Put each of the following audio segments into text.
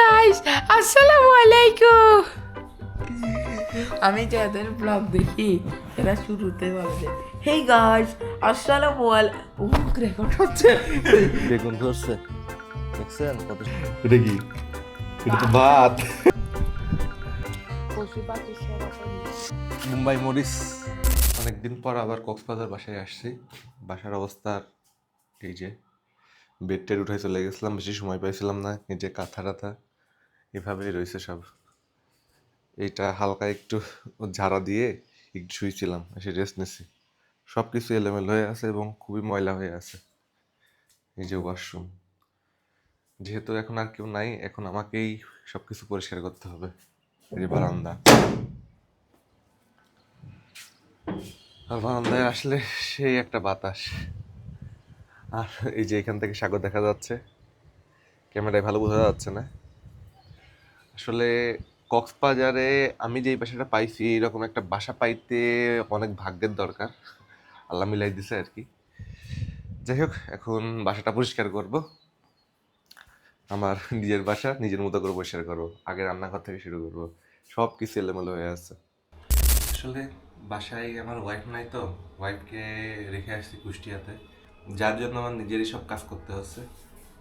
Guys আসসালামু আলাইকুম আমি যাদের ব্লগ দেখি এরা শুরুতে বলে হে গাইস আসসালামু আলাইকুম রেকর্ড হচ্ছে। বেগুন ধরছে। দেখছেন? কত এটা কি? এটা তো ভাত। মুম্বাই মরিস অনেকদিন পর আবার কক্সবাজার বাসায় আসছি। বাসার অবস্থার এই যে বেড টেড উঠাই চলে গেছিলাম বেশি সময় পাইছিলাম না এই যে কাঁথা টাথা এভাবেই রয়েছে সব। এইটা হালকা একটু ঝাড়া দিয়ে একটু শুয়েছিলাম এসে রেস্ট নিছি। সব কিছু এলোমেলো হয়ে আছে এবং খুবই ময়লা হয়ে আছে। এই যে ওয়াশরুম যেহেতু এখন আর কেউ নাই, এখন আমাকেই সব কিছু পরিষ্কার করতে হবে। এই বারান্দা। আর বারান্দায় আসলে সেই একটা বাতাস। আর এই যে এখান থেকে সাগর দেখা যাচ্ছে। ক্যামেরায় ভালো বোঝা যাচ্ছে না। আসলে কক্সবাজারে আমি যেই বাসাটা পাইছি, এরকম একটা বাসা পাইতে অনেক ভাগ্যের দরকার। আল্লাহ মিলাই দিছে আর কি। যাই হোক, এখন বাসাটা পরিষ্কার করব। আমার নিজের বাসা, নিজের মতো করে পরিষ্কার করব। আগে রান্নাঘর থেকে শুরু করব। সব কিছু এলোমেলো হয়ে আছে। আসলে বাসায় আমার ওয়াইফ নাই তো। ওয়াইফকে রেখে আসছি কুষ্টিয়াতে। যার জন্য আমার নিজেরই সব কাজ করতে হচ্ছে।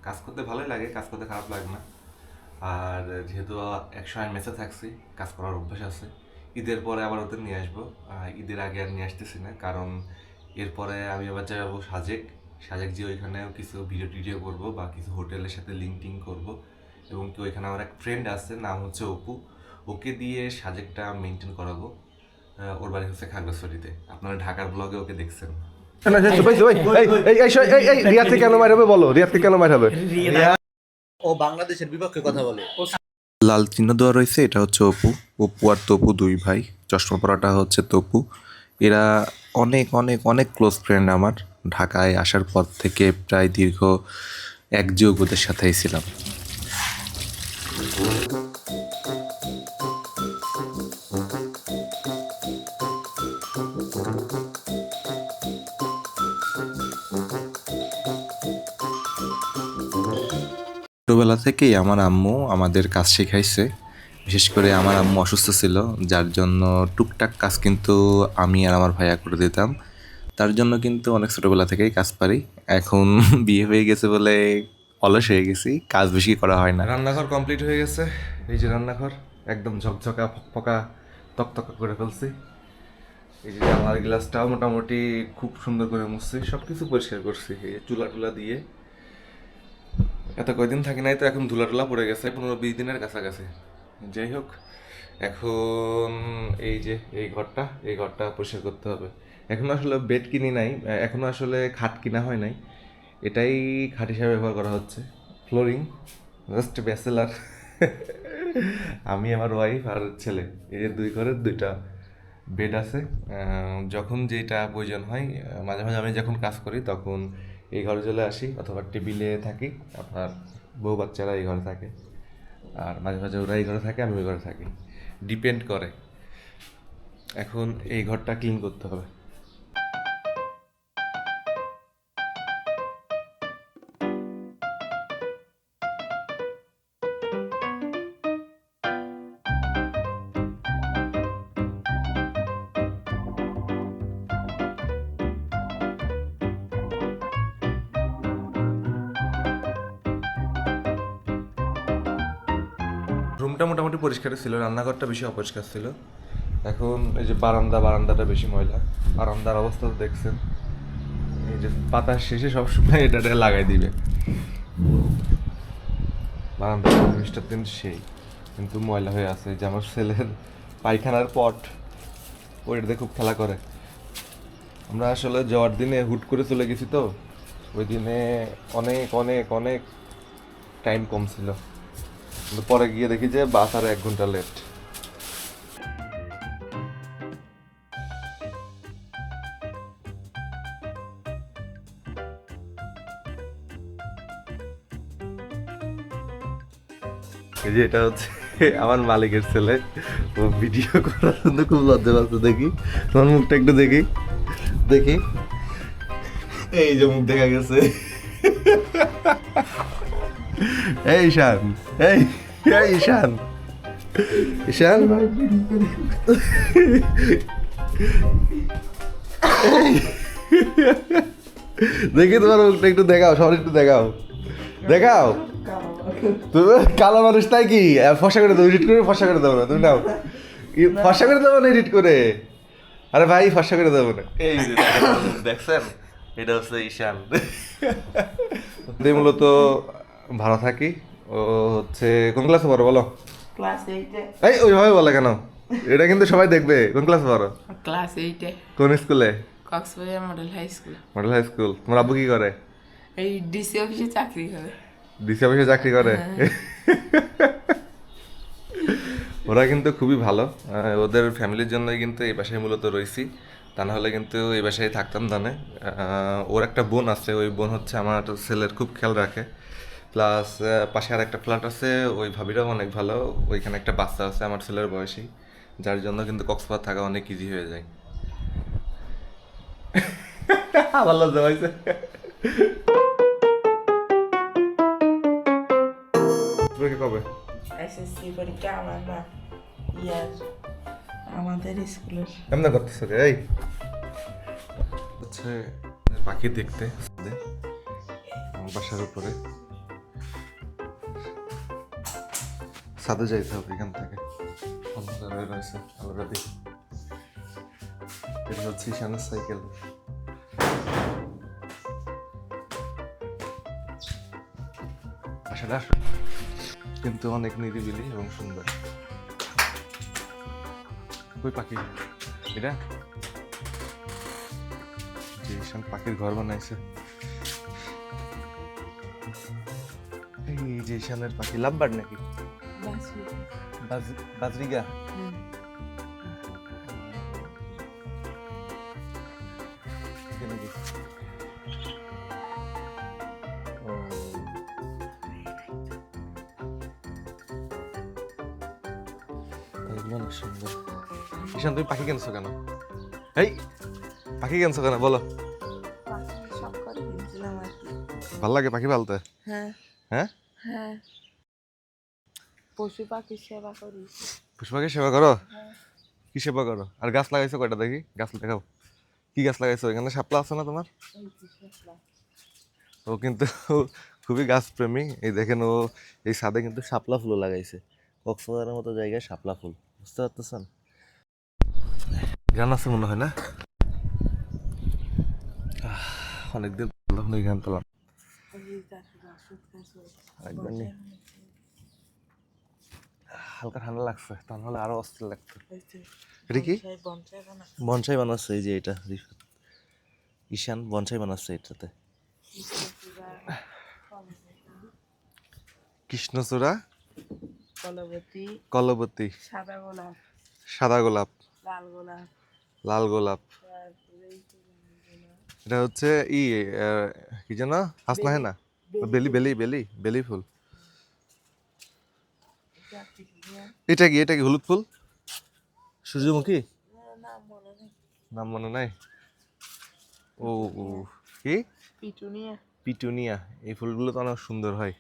কাজ করতে ভালোই লাগে, কাজ করতে খারাপ লাগে না। আর যেহেতু একসময় মেসে থাকছি কাজ করার অভ্যাস আছে ঈদের পরে আবার ওদের নিয়ে আসব। ঈদের আগে আর নিয়ে আসতেছি না কারণ এরপরে আমি আবার যাব সাজেক। সাজেক যে ওইখানেও কিছু ভিডিও টিডিও করব বা কিছু হোটেলের সাথে লিঙ্ক টিঙ্ক করব। এবং কি ওইখানে আমার এক ফ্রেন্ড আছে নাম হচ্ছে অপু। ওকে দিয়ে সাজেকটা মেনটেন করাবো। ওর বাড়ি হচ্ছে খাগড়াছড়িতে। আপনারা ঢাকার ব্লগে ওকে দেখছেন। না, না, ভাই, ভাই, এই, এই, এই, এই, এই, এই, কেন মার হবে বলো রিয়াদকে কেন মার হবে। ও বাংলাদেশের বিপক্ষে কথা বলে। লাল চিহ্ন দেওয়া রয়েছে, এটা হচ্ছে অপু। অপু আর তপু দুই ভাই। চশমা পরাটা হচ্ছে তপু। এরা অনেক অনেক অনেক ক্লোজ ফ্রেন্ড আমার। ঢাকায় আসার পর থেকে প্রায় দীর্ঘ এক যুগ ওদের সাথেই ছিলাম। ছোটোবেলা থেকেই আমার আম্মু আমাদের কাজ শেখাইছে। বিশেষ করে আমার আম্মু অসুস্থ ছিল, যার জন্য টুকটাক কাজ কিন্তু আমি আর আমার ভাইয়া করে দিতাম। তার জন্য কিন্তু অনেক ছোটোবেলা থেকেই কাজ পারি। এখন বিয়ে হয়ে গেছে বলে অলস হয়ে গেছি, কাজ বেশি করা হয় না। রান্নাঘর কমপ্লিট হয়ে গেছে, এই যে রান্নাঘর, একদম ঝকঝকা, ফকফকা, তকতকা করে ফেলছি। এই যে আমার গ্লাসটাও মোটামুটি খুব সুন্দর করে মুছছি সব কিছু পরিষ্কার করছি, এই চুলা টুলা দিয়ে। এত কয়দিন থাকি নাই তো এখন ধুলা টুলা পড়ে গেছে, পনেরো বিশ দিনের কাছাকাছি। যাই হোক, এখন এই যে, এই ঘরটা এই ঘরটা পরিষ্কার করতে হবে। এখন আসলে বেড কিনি নাই, এখনও আসলে খাট কিনা হয় নাই। এটাই খাট হিসাবে ব্যবহার করা হচ্ছে। ফ্লোরিং জাস্ট ব্যাচেলার আমি আমার ওয়াইফ আর ছেলে, এই যে দুই ঘরের দুইটা বেড আছে। যখন যেটা প্রয়োজন হয় মাঝে মাঝে আমি যখন কাজ করি, তখন এই ঘরে চলে আসি, অথবা টেবিলে থাকি, আপনার বউ বাচ্চারা এই ঘরে থাকে, আর মাঝে মাঝে ওরা এই ঘরে থাকে আমি ওই ঘরে থাকি। ডিপেন্ড করে। এখন এই ঘরটা ক্লিন করতে হবে। রুমটা মোটামুটি পরিষ্কার ছিল, রান্নাঘরটা বেশি অপরিষ্কার ছিল। এখন এই যে বারান্দা, বারান্দাটা বেশি ময়লা। বারান্দার অবস্থা তো দেখছেন। এই যে পাতার শেষে সবসময় এটা লাগাই দিবে। বারান্দার পরিবেশটা কিন্তু সেই, কিন্তু ময়লা হয়ে আছে। যে আমার ছেলের পায়খানার পট, ওইটাতে খুব খেলা করে। আমরা আসলে যাওয়ার দিনে হুট করে চলে গেছি তো। ওই দিনে অনেক অনেক অনেক টাইম কম ছিল। পরে গিয়ে দেখি যে বাস আর এক ঘণ্টা লেট এই যে এটা হচ্ছে আমার মালিকের ছেলে। ও ভিডিও করার জন্য খুব লজ্জা পাচ্ছে, দেখি। তোমার মুখটা একটু দেখি। দেখি। এই যে মুখ দেখা গেছে। এই শান এই এই ঈশান ঈশান দেখি তোমার মুখটা একটু দেখাও সবার একটু দেখাও। দেখাও। তুমি কালো মানুষ তাই কি? ফসা করে দেবো এডিট করে ফসা করে দেবো না তুমি নাও। ফসা করে দেবো না এডিট করে? আরে ভাই ফসা করে দেবো না। এই দেখছেন? এটা হচ্ছে ঈশান। মূলত ভালো থাকি। ও হচ্ছে কোন ক্লাসে পড়ো বলো? ক্লাস এইটে। এই ওইভাবে বলে কেন? এটা কিন্তু সবাই দেখবে। কোন ক্লাসে পড়ো? ক্লাস এইটে। কোন স্কুলে? Cox's Bazar model high school. Model high school. তোমার আব্বু কি করে? এই ডিসি অফিসে চাকরি করে। ডিসি অফিসে চাকরি করে? ওরা কিন্তু খুবই ভালো। আহ, ওদের ফ্যামিলির জন্যই কিন্তু এই বাসায় মূলত রয়েছি। তা না হলে কিন্তু এই বাসায় থাকতাম জানে ওর একটা বোন আছে। ওই বোন হচ্ছে আমার ছেলের খুব খেয়াল রাখে। প্লাস পাশে আর একটা ফ্ল্যাট আছে ওই ভাবিরাও অনেক ভালো। ওইখানে একটা বাচ্চা আছে আমার ছেলের বয়সী যার জন্য কিন্তু কক্সবাজার থাকা অনেক ইজি হয়ে যায়। আমার লজ্জা পাইছে। কবে এসএসসি পরীক্ষা আমার না ইয়ার আমাদের স্কুলের। এমন করতেছ রে এই? হচ্ছে পাখি দেখতে আমার বাসার উপরে। সাদে যাইতে হবে এখান থেকে। অন্ধকার হয়ে রয়েছে অলরেডি এটা হচ্ছে ঈশানের সাইকেল বাসাটা কিন্তু অনেক নিরিবিলি এবং সুন্দর। কই পাখি? এটা? যে ঈশান পাখির ঘর বানাইছে। এই যে ঈশানের পাখি লাভবার নাকি? বাজরিগা। অনেক সুন্দর। ঈশান তুমি পাখি কিনছো কেন? এই পাখি কিনছো কেন? বলো। ভালো লাগে পাখি পালতে? হ্যাঁ। হ্যাঁ? পশু পাখির সেবা করি। পুষ্পাকে সেবা করো? কি সেবা করো? আর গাছ লাগাইছো কয়টা দেখি? গাছ দেখাও। কি গাছ লাগাইছো? এখানে শাপলা আছে না তোমার। ও কিন্তু খুবই গাছ প্রেমী এই দেখেন ও এই ছাদে কিন্তু শাপলা ফুলও লাগাইছে। কক্সবাজারের মতো জায়গায় শাপলা ফুল। বুঝতে পারতেছেন? গান আছে মনে হয় না? অনেকদিন গান পেলাম এই গাছের ওষুধ গাছ রয়েছে। একবার নি। হালকা ঠান্ডা লাগছে তা নাহলে আরও অস্থির লাগতো এটা কি? বনসাই বনসাই বানা বনসাই বানাচ্ছে এই যে এটা ঈশান বনসাই বানাচ্ছে এটাতে। কৃষ্ণচূড়া? কলবতী। কলবতী। সাদা গোলাপ। সাদা গোলাপ। লাল গোলাপ। লাল গোলাপ। এটা হচ্ছে ই কি যেন? হাসনা হ্যাঁ না বেলি বেলি বেলি বেলি ফুল। এটা কি এটা কি হলুদ ফুল? সূর্যমুখী? নাম মনে নেই নাম মনে নাই? ও ও কি? পিটুনিয়া। পিটুনিয়া। এই ফুলগুলো তো অনেক সুন্দর হয়।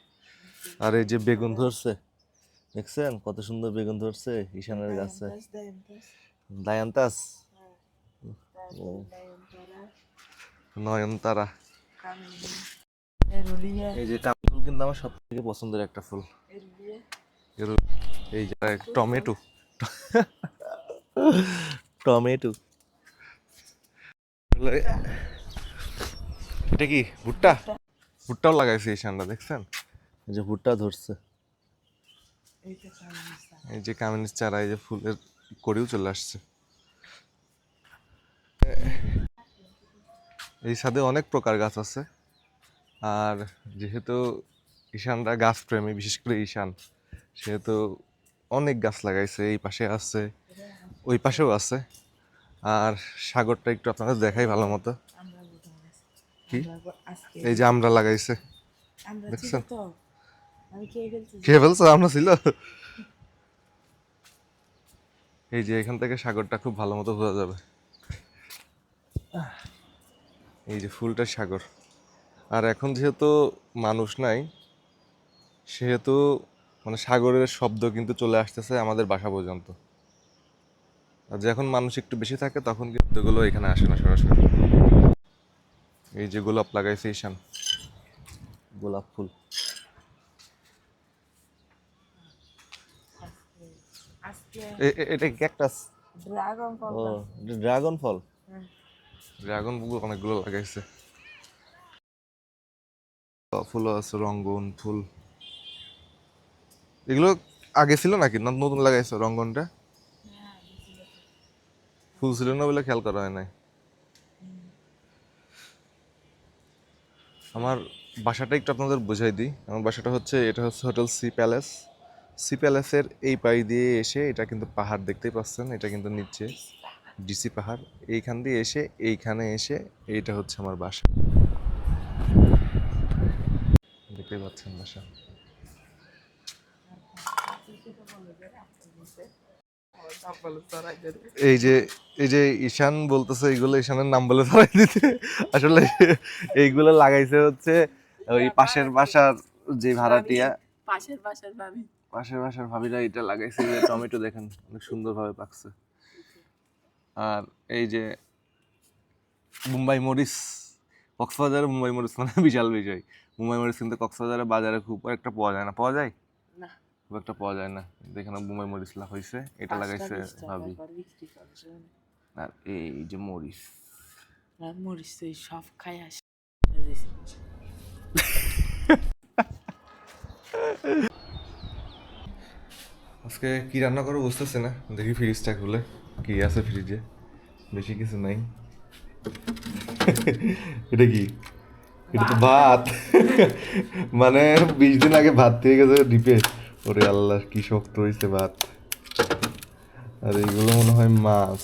আর এই যে বেগুন ধরছে দেখছেন? কত সুন্দর বেগুন ধরছে ঈশানের গাছে। দায়ান্তাস ও। নয়নতারা। এই যে কামি ফুল কিন্তু আমার সব থেকে পছন্দের একটা ফুল। এই টমেটো। টমেটো। এটা কি ভুট্টা? ভুট্টাও লাগাইছে এই সানটা দেখছেন? এই যে ভুট্টা ধরছে। এই যে কামিনীর চারা এই যে ফুলের করেও চলে আসছে। এই ছাদে অনেক প্রকার গাছ আছে। আর যেহেতু ঈশানরা গাছ প্রেমী বিশেষ করে ঈশান সেহেতু অনেক গাছ লাগাইছে এই পাশে আছে ওই পাশেও আছে। আর সাগরটা একটু আপনাদের দেখাই ভালো মতো। কি? এই যে আমরা লাগাইছে। দেখছেন? খেয়ে ফেলছো। আমরা ছিল? এই যে এখান থেকে সাগরটা খুব ভালো মতো বোঝা যাবে। এই যে ফুলটা সাগর। আর এখন যেহেতু মানুষ নাই সেহেতু মানে সাগরের শব্দ কিন্তু চলে আসতেছে আমাদের বাসা পর্যন্ত। আর যখন মানুষ একটু বেশি থাকে তখন কিন্তু এখানে আসে না সরাসরি। এই যে গোলাপ লাগাইছে ঈশান। গোলাপ ফুল। এটা ক্যাকটাস? ড্রাগন ফল ড্রাগন ফল? ড্রাগন ফুল অনেকগুলো লাগাইছে। ফুলও আছে রঙ্গন ফুল। এগুলো আগে ছিল নাকি? না, নতুন লাগাইছো রঙ্গনটা? ফুল ছিল না বলে খেয়াল করা হয় নাই। আমার বাসাটা একটু আপনাদের বুঝাই দিই। আমার বাসাটা হচ্ছে, এটা হচ্ছে হোটেল সি প্যালেস। সি প্যালেসের এই পাই দিয়ে এসে এটা কিন্তু পাহাড় দেখতেই পাচ্ছেন, এটা কিন্তু নিচ্ছে ডিসি পাহাড়। এইখান দিয়ে এসে, এইখানে এসে এইটা হচ্ছে আমার বাসা। দেখতেই পাচ্ছেন বাসা। এই যে এই যে ঈশান বলতেছে এইগুলো ঈশানের নাম বলে ধরাই দিতে। আসলে এইগুলো লাগাইছে হচ্ছে ওই পাশের বাসার যে ভাড়াটিয়া। পাশের পাশের ভাবি। পাশের বাসার ভাবিরা এটা লাগাইছে যে টমেটো দেখেন অনেক সুন্দরভাবে পাকছে। আর এই যে মুম্বাই মরিচ কক্সবাজারে মুম্বাই মরিচ মানে বিশাল বিষয়। মুম্বাই মরিচ কিন্তু কক্সবাজারে বাজারে খুব একটা পাওয়া যায় না। পাওয়া যায়? খুব একটা পাওয়া যায় না। এখানে মুম্বাই মরিচ লাগ হয়েছে এটা লাগাইছে ভাবি। আর এই যে মরিচ। মরিচ তো সব খাই আসে। আজকে কি রান্না করব বুঝতেছে না। দেখি ফ্রিজটা খুলে কি আছে ফ্রিজে বেশি কিছু নাই। এটা কি? এটা তো ভাত। মানে বিশ দিন আগে ভাত থেকে গেছে ডিপে ওরে আল্লাহ কি শক্ত হয়েছে ভাত। আর এইগুলো মনে হয় মাছ।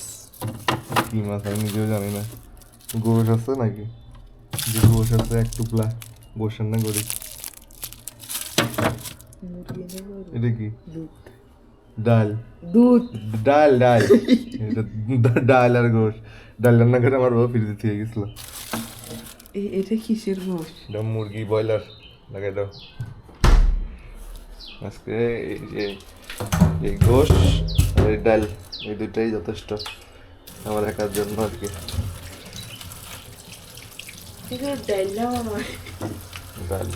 কি মাছ আমি নিজেও জানি না। গোশ আছে নাকি? যে গোশ আছে এক টুকলা। গোশের না গরি এটা কি? ডাল। দুধ। ডাল ডাল। ডাল আর গোশ। ডাল রান্না করে আমার বাবা ফ্রিজে থেকে গেছিল। এটা কিসের গোশ? এটা মুরগি ব্রয়লার। লাগাই দাও। আজকে এই যে এই গোশ আর এই ডাল এই দুটাই যথেষ্ট আমার একার জন্য আর কি। ডাল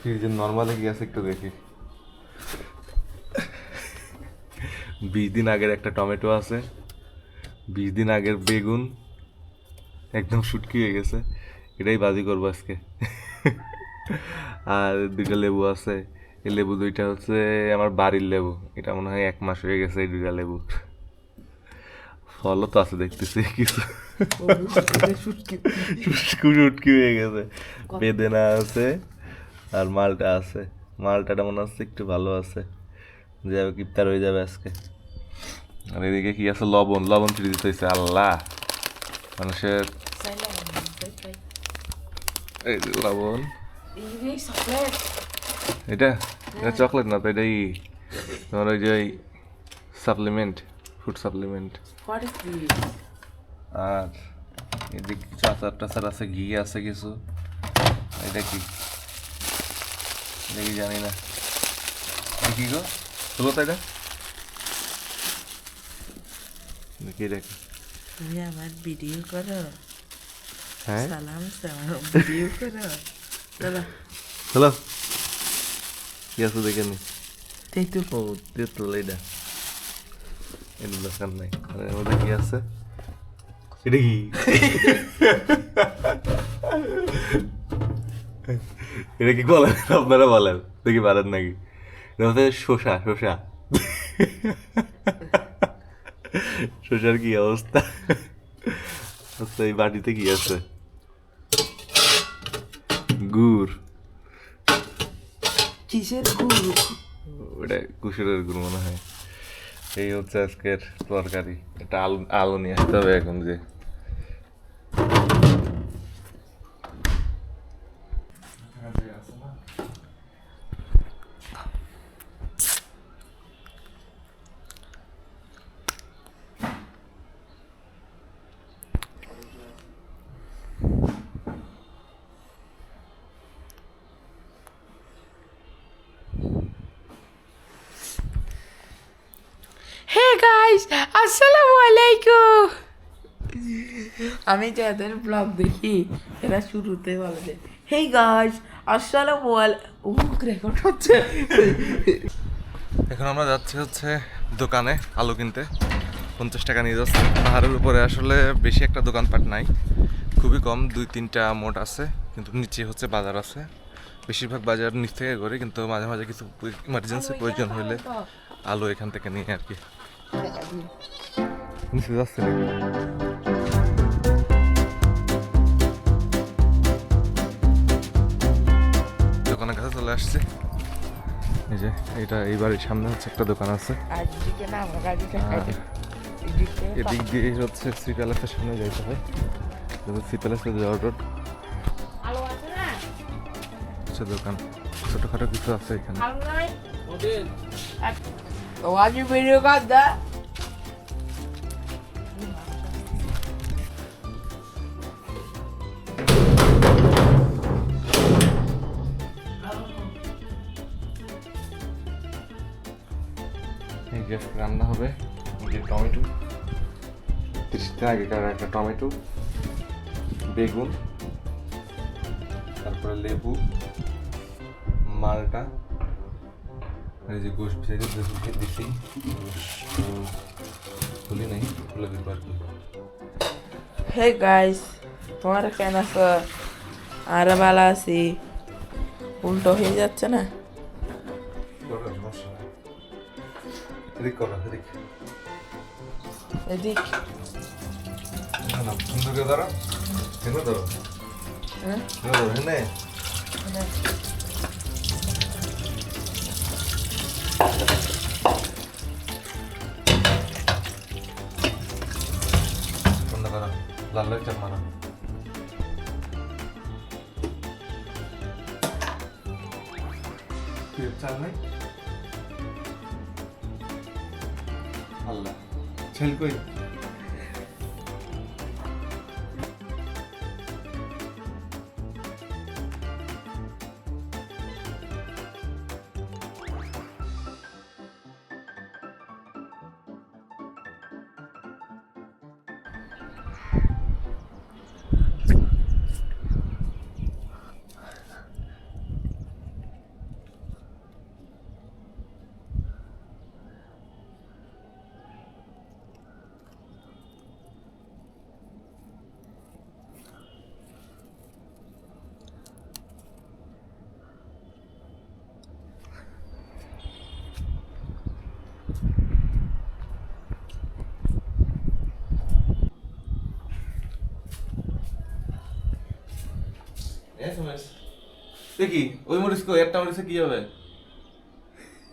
ফ্রিজের নর্মালে কি আছে একটু দেখি। বিশ দিন আগের একটা টমেটো আছে বিশ দিন আগের বেগুন একদম শুটকি হয়ে গেছে। এটাই বাজি করব আজকে। আর দুইটা লেবু আছে। এই লেবু দুইটা হচ্ছে আমার বাড়ির লেবু। এটা মনে হয় এক মাস হয়ে গেছে এই দুইটা লেবু। ফলও তো আছে দেখতেছি কিছু। শুটকি শুটকি হয়ে গেছে। বেদেনা আছে আর মালটা আছে। মালটাটা মনে হচ্ছে একটু ভালো আছে। যাবে কিপ্তার হয়ে যাবে আজকে। আর এদিকে কি আছে? লবণ। লবণ ছিঁড়ে দিতে হয়েছে আল্লাহ! মানুষের এই লবণ। এটা? এটা চকলেট না তো? এটাই তোমার ওই যে ওই সাপ্লিমেন্ট ফুড সাপ্লিমেন্ট আর এদিকে কিছু আচার টাচার আছে ঘি আছে কিছু। এটা কি? এটা কি জানি না। এটা কি গো? তুলো তো এটা? দেখি এটা কি? তুমি আমার ভিডিও করো। হ্যাঁ? সালাম সালাম ভিডিও করো। চলো। দেখে নি। তাই তো এটা এটা নাই। কি আছে? এটা কি? এটা কি বলেন আপনারা বলেন। দেখি পারেন নাকি? এটা হচ্ছে শসা কি অবস্থা আচ্ছা এই বাটিতে কি আছে গুড় কিসের গুড় ওটা কুসুরের গুড় মনে হয় এই হচ্ছে আজকের তরকারি এটা আলু আলু নিয়ে আসতে হবে এখন যে হে গাইস আসসালামু আলাইকুম আমি যাদের ব্লগ দেখি এরা শুরুতে বলে যে হে গাইস আসসালামু আলাইকুম রেকর্ড হচ্ছে। এখন আমরা যাচ্ছি হচ্ছে দোকানে আলু কিনতে। পঞ্চাশ টাকা নিয়ে যাচ্ছি। পাহাড়ের উপরে আসলে বেশি একটা দোকানপাট নাই। খুবই কম দুই তিনটা মোট আছে কিন্তু নিচে হচ্ছে বাজার আছে। বেশিরভাগ বাজার নিচ থেকে করি কিন্তু মাঝে মাঝে কিছু ইমার্জেন্সি প্রয়োজন হলে আলু এখান থেকে নিয়ে আর কি। নিচে যাচ্ছে নাকি দোকানের কাছে চলে আসছে এই যে এটা এই বাড়ির সামনে হচ্ছে একটা দোকান আছে এদিকে দিয়ে হচ্ছে সি প্যালেসের সামনে যাইতে হয় সি প্যালেসে যাওয়ার রোড আলো আছে না হচ্ছে দোকান ছোটোখাটো কিছু আছে এখানে রান্না হবে যে টমেটো। তিরিশ দিন আগেকার একটা টমেটো, বেগুন, তারপরে লেবু, মালটা এই যে গোশ ভেজে দুধকে দিছি। খুলি নাই খুলে দিব আর হে গাইস তোমার কেন আর ভালো আছি। উল্টো হয়ে যাচ্ছে না? এদিক করো এদিক এদিক না সুন্দর করে ধরো? এগুলো ধরো। হ্যাঁ? এগুলো ধরো এনে। লাল লাল চাপ মারো। কি চাল নাই? ছেল কই এসএমএস দেখি ওই মরিচ কই? একটা মরিচে কি হবে?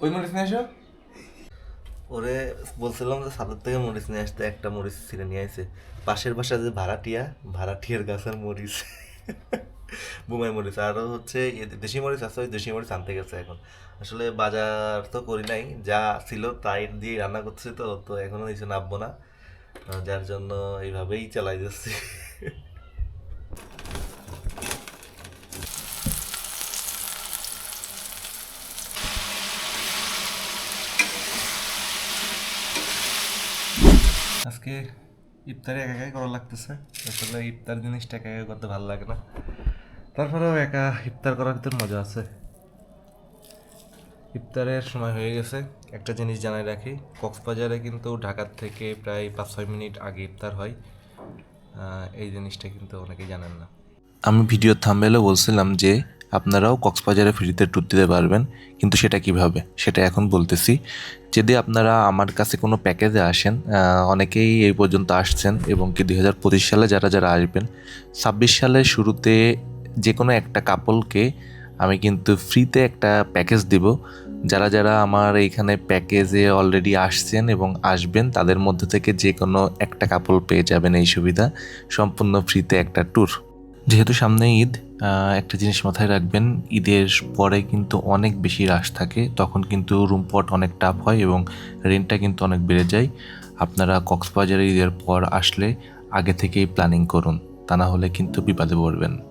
ওই মরিচ নিয়ে এসো। ওরে বলছিলাম যে সাদের থেকে মরিচ নিয়ে আসতে, একটা মরিচ ছিঁড়ে নিয়ে আসে পাশের বাসায় যে ভাড়াটিয়া, ভাড়াটিয়ার গাছের মরিচ। বুমাই মরিচ। আরও হচ্ছে দেশি মরিচ আছে, ওই দেশি মরিচ আনতে গেছে এখন। আসলে বাজার তো করি নাই, যা ছিল তাই দিয়ে রান্না করছি তো তো এখনও নিচে নামবো না। যার জন্য এইভাবেই চালাই যাচ্ছি। আজকে ইফতারে একা একাই করা লাগতেছে। আসলে ইফতার জিনিসটা একা একা করতে ভালো লাগে না। তারপরেও একা ইফতার করার ভিতর মজা আছে। ইফতারের সময় হয়ে গেছে। একটা জিনিস জানাই রাখি, কক্সবাজারে কিন্তু ঢাকার থেকে প্রায় পাঁচ ছয় মিনিট আগে ইফতার হয়। এই জিনিসটা কিন্তু অনেকেই জানেন না। আমি ভিডিও থাম্বেলে বলছিলাম যে আপনারাও কক্সবাজারে ফ্রিতে ট্যুর দিতে পারবেন, কিন্তু সেটা কীভাবে? সেটা এখন বলতেছি। যদি আপনারা আমার কাছে কোনো প্যাকেজে আসেন অনেকেই এই পর্যন্ত আসছেন এবং কি দুই হাজার পঁচিশ সালে যারা যারা আসবেন, ছাব্বিশ সালের শুরুতে যে কোনো একটা কাপলকে আমি কিন্তু ফ্রিতে একটা প্যাকেজ দিব। যারা যারা আমার এইখানে প্যাকেজে অলরেডি আসছেন এবং আসবেন, তাদের মধ্যে থেকে যে কোনো একটা কাপল পেয়ে যাবেন এই সুবিধা, সম্পূর্ণ ফ্রিতে একটা ট্যুর যেহেতু সামনে ঈদ একটা জিনিস মাথায় রাখবেন, ঈদের পরে কিন্তু অনেক বেশি রাশ থাকে, তখন কিন্তু রুম পট অনেক টাফ হয় এবং রেন্টটা কিন্তু অনেক বেড়ে যায়। আপনারা কক্সবাজারে ঈদের পর আসলে আগে থেকেই প্ল্যানিং করুন, তা না হলে কিন্তু বিপদে পড়বেন।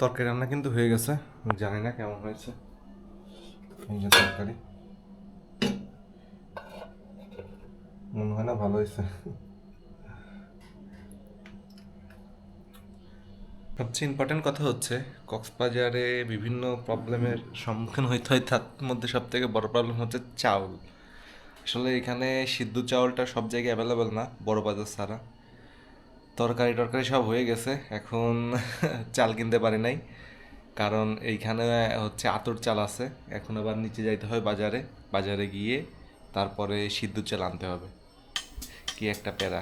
তরকারি রান্না কিন্তু হয়ে গেছে। জানি না কেমন হয়েছে। তরকারি। মনে হয় না ভালো হয়েছে। সবচেয়ে ইম্পর্টেন্ট কথা হচ্ছে, কক্সবাজারে বিভিন্ন প্রবলেমের সম্মুখীন হইতে হয়, তার মধ্যে সব থেকে বড় প্রবলেম হচ্ছে চাউল। আসলে এখানে সিদ্ধ চাউলটা সব জায়গায় অ্যাভেলেবেল না, বড় বাজার ছাড়া। তরকারি টরকারি সব হয়ে গেছে। এখন চাল কিনতে পারি নাই। কারণ এইখানে হচ্ছে আতর চাল আছে। এখন আবার নিচে যাইতে হয় বাজারে। বাজারে গিয়ে তারপরে সিদ্ধ চাল আনতে হবে। কি একটা প্যারা।